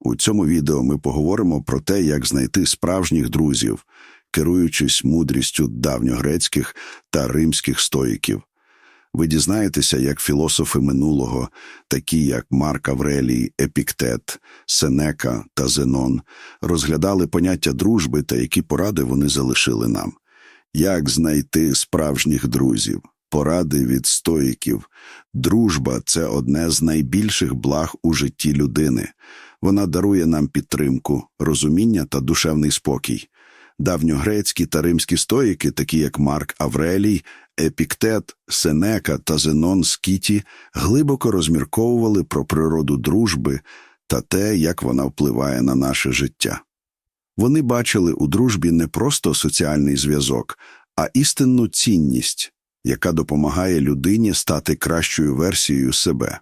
У цьому відео ми поговоримо про те, як знайти справжніх друзів, керуючись мудрістю давньогрецьких та римських стоїків. Ви дізнаєтеся, як філософи минулого, такі як Марк Аврелій, Епіктет, Сенека та Зенон, розглядали поняття дружби та які поради вони залишили нам. Як знайти справжніх друзів? Поради від стоїків. Дружба це одне з найбільших благ у житті людини. Вона дарує нам підтримку, розуміння та душевний спокій. Давньогрецькі та римські стоїки, такі як Марк Аврелій, Епіктет, Сенека та Зенон Скіті, глибоко розмірковували про природу дружби та те, як вона впливає на наше життя. Вони бачили у дружбі не просто соціальний зв'язок, а істинну цінність, яка допомагає людині стати кращою версією себе.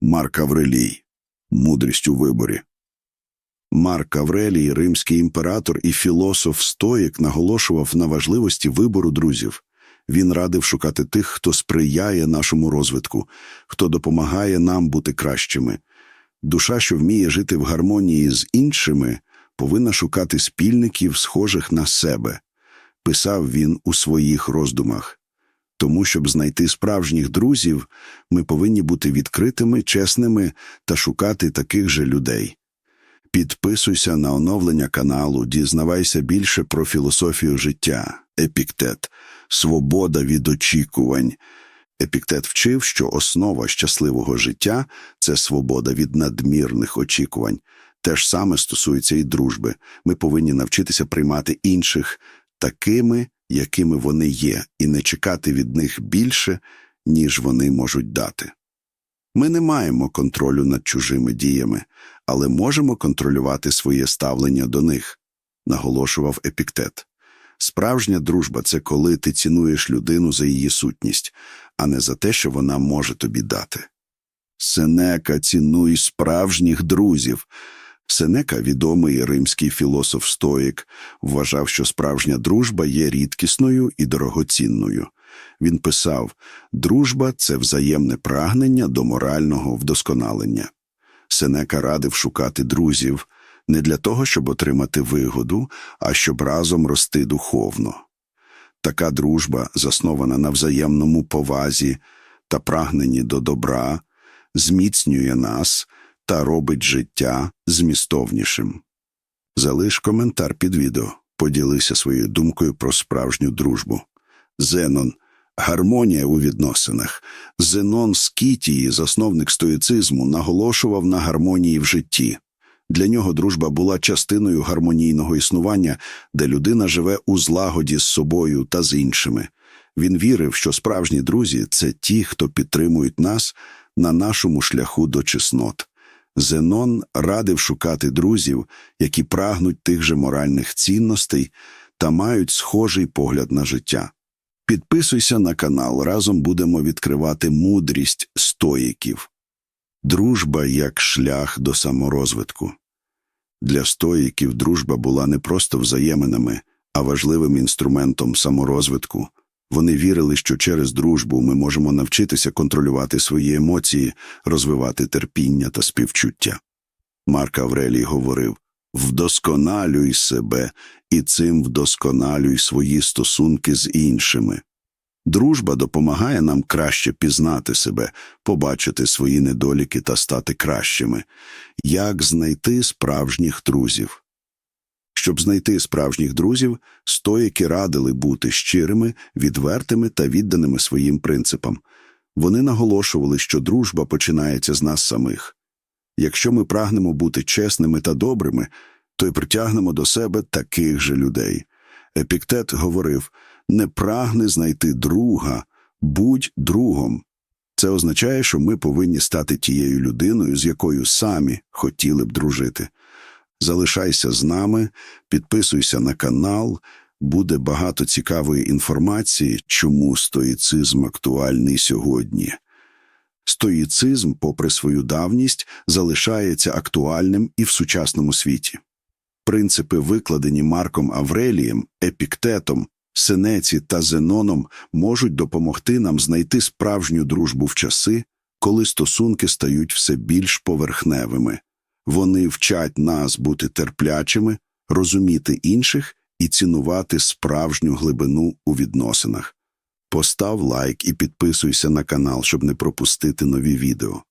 Марк Аврелій. Мудрість у виборі. Марк Аврелій, римський імператор і філософ стоїк, наголошував на важливості вибору друзів. Він радив шукати тих, хто сприяє нашому розвитку, хто допомагає нам бути кращими. Душа, що вміє жити в гармонії з іншими, повинна шукати спільників, схожих на себе, писав він у своїх роздумах. Тому, щоб знайти справжніх друзів, ми повинні бути відкритими, чесними та шукати таких же людей. Підписуйся на оновлення каналу, дізнавайся більше про філософію життя, епіктет, свобода від очікувань. Епіктет вчив, що основа щасливого життя це свобода від надмірних очікувань. Те ж саме стосується і дружби. Ми повинні навчитися приймати інших такими, якими вони є, і не чекати від них більше, ніж вони можуть дати. Ми не маємо контролю над чужими діями, але можемо контролювати своє ставлення до них, наголошував епіктет. Справжня дружба це коли ти цінуєш людину за її сутність, а не за те, що вона може тобі дати. Сенека цінуй справжніх друзів. Сенека, відомий римський філософ стоїк, вважав, що справжня дружба є рідкісною і дорогоцінною. Він писав дружба це взаємне прагнення до морального вдосконалення. Сенека радив шукати друзів не для того, щоб отримати вигоду, а щоб разом рости духовно. Така дружба, заснована на взаємному повазі та прагненні до добра, зміцнює нас та робить життя змістовнішим. Залиш коментар під відео, поділися своєю думкою про справжню дружбу. Зенон гармонія у відносинах. Зенон Скітії, засновник стоїцизму, наголошував на гармонії в житті. Для нього дружба була частиною гармонійного існування, де людина живе у злагоді з собою та з іншими. Він вірив, що справжні друзі це ті, хто підтримують нас на нашому шляху до чеснот. Зенон радив шукати друзів, які прагнуть тих же моральних цінностей та мають схожий погляд на життя. Підписуйся на канал, разом будемо відкривати мудрість стоїків. Дружба як шлях до саморозвитку. Для стоїків дружба була не просто взаєминами, а важливим інструментом саморозвитку. Вони вірили, що через дружбу ми можемо навчитися контролювати свої емоції, розвивати терпіння та співчуття. Марк Аврелій говорив вдосконалюй себе і цим вдосконалюй свої стосунки з іншими. Дружба допомагає нам краще пізнати себе, побачити свої недоліки та стати кращими. Як знайти справжніх друзів? Щоб знайти справжніх друзів, стоїки радили бути щирими, відвертими та відданими своїм принципам. Вони наголошували, що дружба починається з нас самих. Якщо ми прагнемо бути чесними та добрими, то й притягнемо до себе таких же людей. Епіктет говорив не прагни знайти друга, будь другом. Це означає, що ми повинні стати тією людиною, з якою самі хотіли б дружити. Залишайся з нами, підписуйся на канал, буде багато цікавої інформації, чому стоїцизм актуальний сьогодні. Стоїцизм, попри свою давність, залишається актуальним і в сучасному світі. Принципи, викладені Марком Аврелієм, Епіктетом, Сенеці та Зеноном, можуть допомогти нам знайти справжню дружбу в часи, коли стосунки стають все більш поверхневими. Вони вчать нас бути терплячими, розуміти інших і цінувати справжню глибину у відносинах. Постав лайк і підписуйся на канал, щоб не пропустити нові відео.